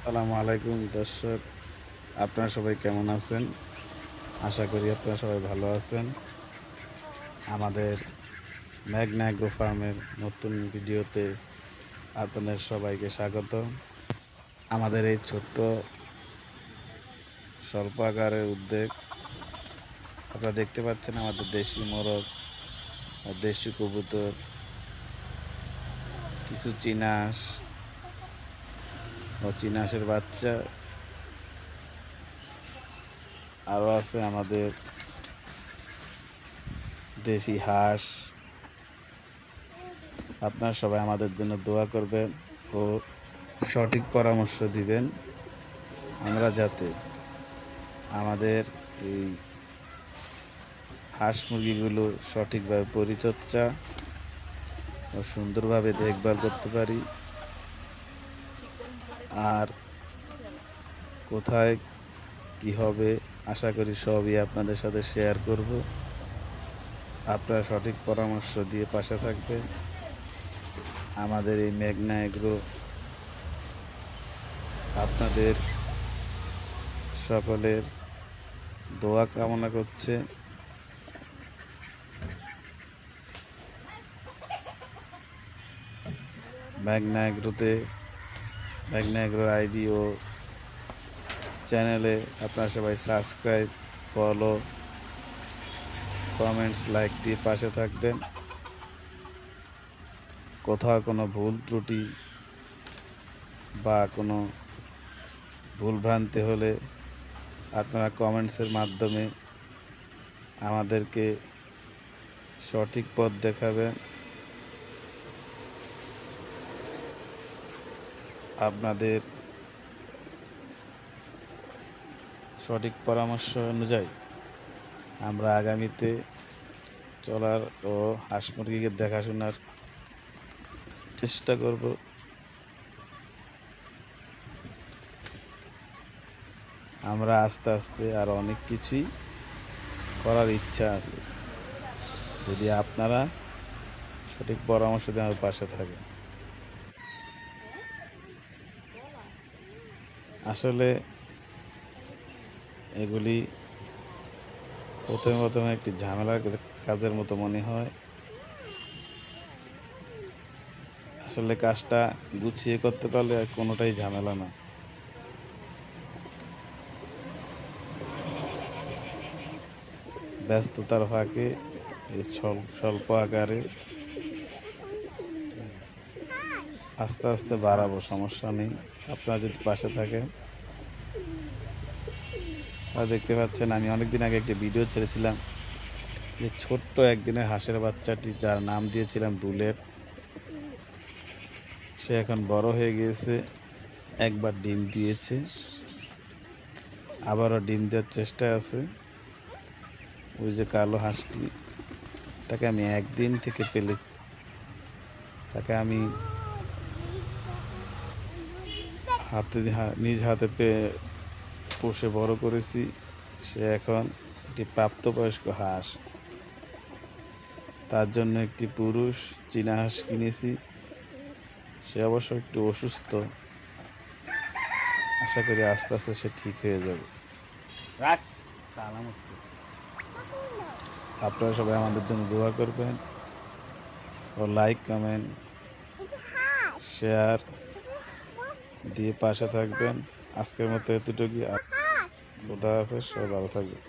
আসসালামু আলাইকুম দর্শক, আপনারা সবাই কেমন আছেন? আশা করি আপনারা সবাই ভালো আছেন। আমাদের ম্যাগনা ফার্মের নতুন ভিডিওতে আপনাদের সবাইকে স্বাগত। আমাদের এই ছোট্ট স্বল্প আকারের উদ্যোগ, আপনারা দেখতে পাচ্ছেন আমাদের দেশি মোরগ দেশি কবুতর, কিছু চিনাস ও চিনাসের বাচ্চা। আরও আছে আমাদের দেশি হাঁস। আপনার সবাই আমাদের জন্য দোয়া করবেন ও সঠিক পরামর্শ দিবেন। আমরা যাতে আমাদের এই হাঁস মুরগিগুলো সঠিকভাবে পরিচর্যা ও সুন্দরভাবে দেখভাল করতে পারি। আর কোথায় কি হবে, আশা করি সবই আপনাদের সাথে শেয়ার করব। আপনারা সঠিক পরামর্শ দিয়ে পাশে থাকবেন। আমাদের এই মেঘনা এগ্রো আপনাদের সকলের দোয়া কামনা করছে। মেঘনা এগ্রোতে মেঘনা এগ্রো আইডি ও চ্যানেলে আপনারা সবাই সাবস্ক্রাইব ফলো কমেন্টস লাইক দিয়ে পাশে থাকবেন। কোথাও কোনো ভুল ত্রুটি বা কোনো ভুল ভ্রান্তি হলে আপনারা কমেন্টসের মাধ্যমে আমাদেরকে সঠিক পথ দেখাবেন। আপনাদের সঠিক পরামর্শ অনুযায়ী আমরা আগামীতে চলার ও হাঁস মুরগিকে দেখাশোনার চেষ্টা করব। আমরা আস্তে আস্তে আর অনেক কিছুই করার ইচ্ছা আছে। যদি আপনারা সঠিক পরামর্শ আমার পাশে থাকেন। আসলে এগুলি প্রথমে প্রথমে একটি ঝামেলার কাজের মতো মনে হয়। আসলে কাজটা গুছিয়ে করতে পারলে আর কোনোটাই ঝামেলা না। ব্যস্ততার ফাঁকে স্বল্প আকারে আস্তে আস্তে বাড়াবো, সমস্যা নেই। আপনারা যদি পাশে থাকেন। দেখতে পাচ্ছেন, আমি অনেকদিন আগে একটি ভিডিও ছেড়েছিলাম যে ছোট্ট একদিনের হাঁসের বাচ্চাটি যার নাম দিয়েছিলাম বুলেট সে এখন বড় হয়ে গিয়েছে, একবার ডিম দিয়েছে, আবারও ডিম দেওয়ার চেষ্টা আছে। ওই যে কালো হাঁসটি, তাকে আমি একদিন থেকে পেলেছি। তাকে আমি হাতে হা- নিজ হাতে পেয়ে পোষে বড় করেছি। সে এখন একটি প্রাপ্তবয়স্ক হাঁস। তার জন্য একটি পুরুষ চীনা হাঁস কিনেছি। সে অবশ্য একটু অসুস্থ। আশা করি আস্তে আস্তে সে ঠিক হয়ে যাবে। রাখ আপনারা সবাই আমাদের জন্য দোয়া করবেন। ও লাইক কমেন্ট শেয়ার। দিয়ে পাশে থাকবেন। আজকের মতো এতটুকুই। খোদা হাফেজ সবাই ভালো থাকবেন।